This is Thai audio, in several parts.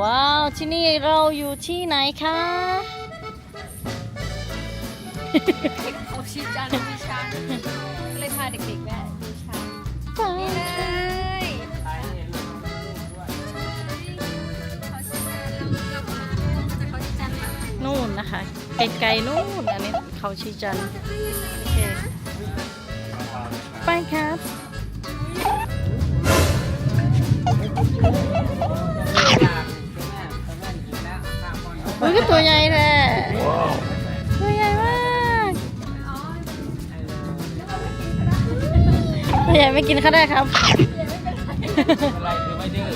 ว้าว ที่นี่เราอยู่ที่ไหนคะเขาชี้จันมีช้างก็เลยพาเด็กๆแวะดูช้างนี่เลยเขาชี้จันแล้วก็จะเขาชี้จันแล้วนู่นนะคะไกลๆนู่นอันนี้เขาชีจันทร์โอเคไปครับ อุ้ยก็ตัวใหญ่แท้ตัวใหญ่มากตัวใหญ่ไม่กินข้าวได้ครับ อะไรคือไม่ดื้อ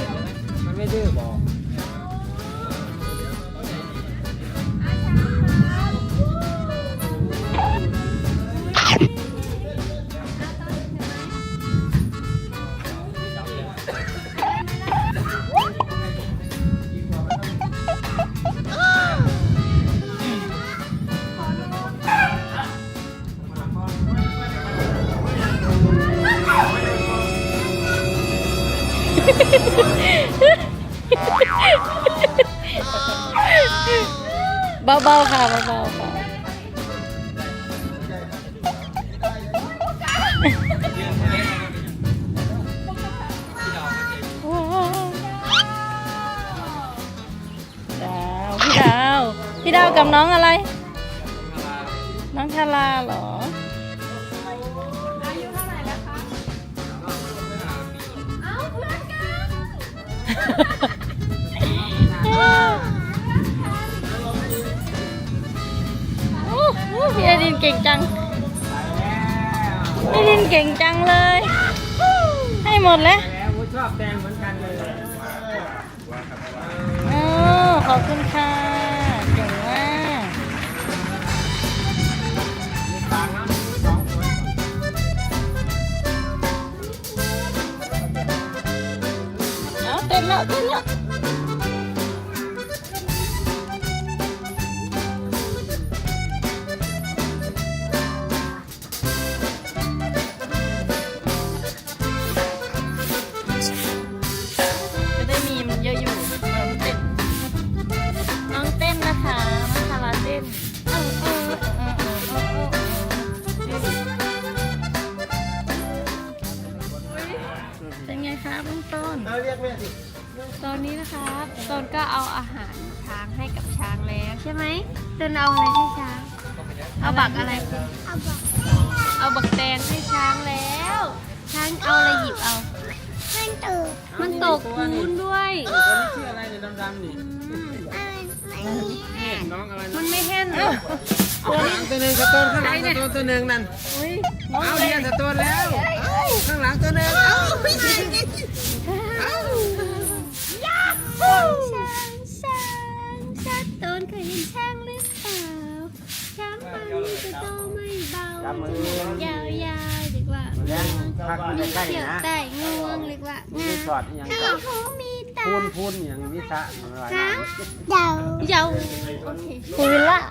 มันไม่ดื้อบอก เบาๆค่ะเบาๆค่ะดาวพี่ดาว พี่ดาวกับน้องอะไร น้องทาราเหรอ โอ้โหพี่ไอรินเก่งจังไอรินเก่งจังเลย ให้หมดเลยแล้วชอบแดงเหมือนกันเลย เอา นไงคะเบื้องต้นเราเรียกแม่สิตอนนี้นะคะตนก็เอาอาหารช้างให้กับช้างแล้วใช่ไหมตนเอาอะไรให้ช้าง เอาบักอะไร เอาบักเอาบักแตงให้ช้างแล้ว ช้างเอาอะไรหยิบเอา มันตกมันตกพื้นด้วยตัวนี้ชื่ออะไรเนี่ยดำๆนี่นี่น้ องอะไรมันะนไม่แห้นเหรอข้างหลังตัวหนึ่งสะตูนข้างหลังสะตูนตัวหนึ่งนั่นอุ้ยน้องเอาเต้เรียนนสะตูนแล้วข้างหลังตัวหนึ่งเอาช้างช้างช้างตนเคยเห็นช้างหรือเปล่าช้างป่านี้จะโตไม่เบาจับมือยาวๆเรียกว่าเลี้ยงพักมันใกล้เกี่ยวๆนะแต่งวงเรียกว่ามีงาช็อตอย่างถ้าก่อนเขามี ตาพูนพูนอย่างวิสะอะไรช้างนะยาวยาวโอเค พูวิลล่าช